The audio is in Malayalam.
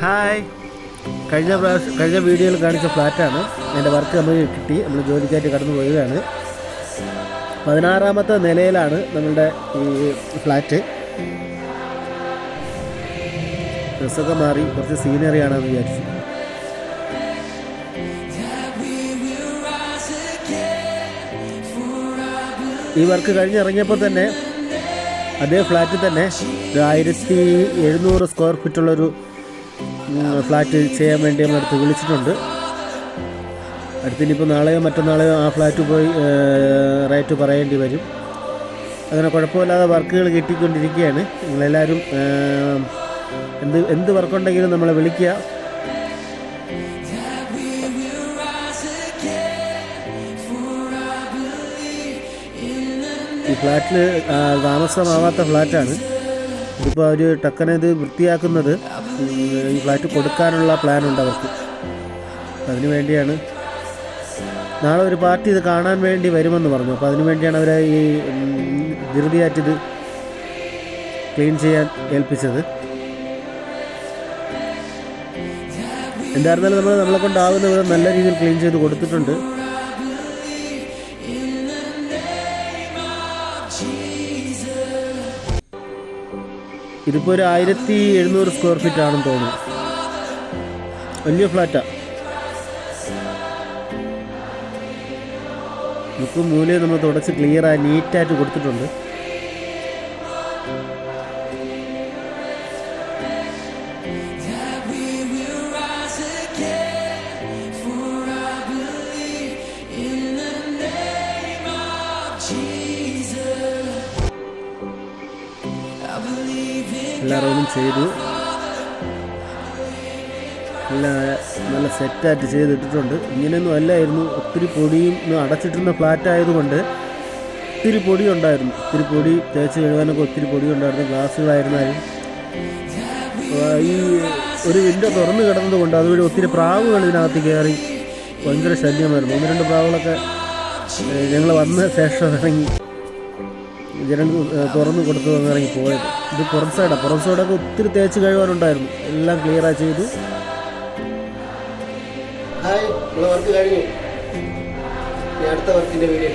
ഹായ് കഴിഞ്ഞ പ്രാവശ്യം കഴിഞ്ഞ വീഡിയോയിൽ കാണിച്ച ഫ്ലാറ്റാണ്. എന്റെ വർക്ക് നമ്മൾ കിട്ടി. നമ്മൾ ജോലിക്കായിട്ട് കടന്നു പോയതാണ്. പതിനാറാമത്തെ നിലയിലാണ് നമ്മളുടെ ഈ ഫ്ലാറ്റ്. ഡ്രസ്സൊക്കെ മാറി കുറച്ച് സീനറി ആണെന്ന് വിചാരിച്ചു. ഈ വർക്ക് കഴിഞ്ഞിറങ്ങിയപ്പോൾ തന്നെ അതേ ഫ്ലാറ്റിൽ തന്നെ ഒരു ആയിരത്തി എഴുന്നൂറ് സ്ക്വയർ ഫീറ്റുള്ളൊരു ഫ്ലാറ്റ് ചെയ്യാൻ വേണ്ടി നമ്മളടുത്ത് വിളിച്ചിട്ടുണ്ട്. അടുത്തിനിപ്പോൾ നാളെയോ മറ്റന്നാളെയോ ആ ഫ്ലാറ്റ് പോയി റേറ്റ് പറയേണ്ടി വരും. അങ്ങനെ കുഴപ്പമില്ലാതെ വർക്കുകൾ കിട്ടിക്കൊണ്ടിരിക്കുകയാണ്. നിങ്ങളെല്ലാവരും എന്ത് എന്ത് വർക്കുണ്ടെങ്കിലും നമ്മളെ വിളിക്കുക. ഈ ഫ്ലാറ്റിൽ താമസമാവാത്ത ഫ്ലാറ്റാണ്. ഇതിപ്പോൾ അവർ ടക്കനെ ഇത് വൃത്തിയാക്കുന്നത്. ഈ ഫ്ലാറ്റ് കൊടുക്കാനുള്ള പ്ലാനുണ്ട് അവർക്ക്. അതിനു വേണ്ടിയാണ് നാളെ ഒരു പാർട്ടി ഇത് കാണാൻ വേണ്ടി വരുമെന്ന് പറഞ്ഞു. അപ്പോൾ അതിന് വേണ്ടിയാണ് അവരെ ഈ ധൃതിയാറ്റിത് ക്ലീൻ ചെയ്യാൻ ഏൽപ്പിച്ചത്. എന്തായിരുന്നാലും നമ്മൾ നമ്മളെ കൊണ്ടാവുന്ന വിധം നല്ല രീതിയിൽ ക്ലീൻ ചെയ്ത് കൊടുത്തിട്ടുണ്ട്. ഇതിപ്പോൾ ഒരു ആയിരത്തി എഴുന്നൂറ് സ്ക്വയർ ഫീറ്റ് ആണെന്ന് തോന്നുന്നു. വലിയ ഫ്ലാറ്റാ മുക്കും മൂലയും നമ്മൾ തുടച്ച് ക്ലിയറായി നീറ്റായിട്ട് കൊടുത്തിട്ടുണ്ട്. എല്ലാ റൂമും ചെയ്തു. നല്ല നല്ല സെറ്റായിട്ട് ചെയ്തിട്ടിട്ടുണ്ട്. ഇങ്ങനെയൊന്നും അല്ലായിരുന്നു. ഒത്തിരി പൊടിയും അടച്ചിട്ടിരുന്ന ഫ്ലാറ്റ് ആയതുകൊണ്ട് ഒത്തിരി പൊടി ഉണ്ടായിരുന്നു ഒത്തിരി പൊടി തേച്ച് കഴുകാനൊക്കെ ഒത്തിരി പൊടി ഉണ്ടായിരുന്നു ഗ്ലാസ്സുകളായിരുന്നാലും ഈ ഒരു വിൻഡോ തുറന്നു കിടന്നത് കൊണ്ട് അതുവഴി ഒത്തിരി പ്രാവുകൾ ഇതിനകത്ത് കയറി ഭയങ്കര ശല്യമായിരുന്നു. ഒന്ന് രണ്ട് പ്രാവുകളൊക്കെ ഞങ്ങൾ വന്ന ശേഷം ഇറങ്ങി. ജനൽ തുറന്നു കൊടുത്തു ഇറങ്ങി പോയത്. ഇത് പുറം സൈഡാണ് പുറം സൈഡൊക്കെ ഒത്തിരി തേച്ച് കഴിവാനുണ്ടായിരുന്നു എല്ലാം ക്ലിയർ ക്ലിയറാ ചെയ്തു. ഹായ് വർക്ക് കഴിഞ്ഞു. അടുത്ത വർക്കിന്റെ വീഡിയോ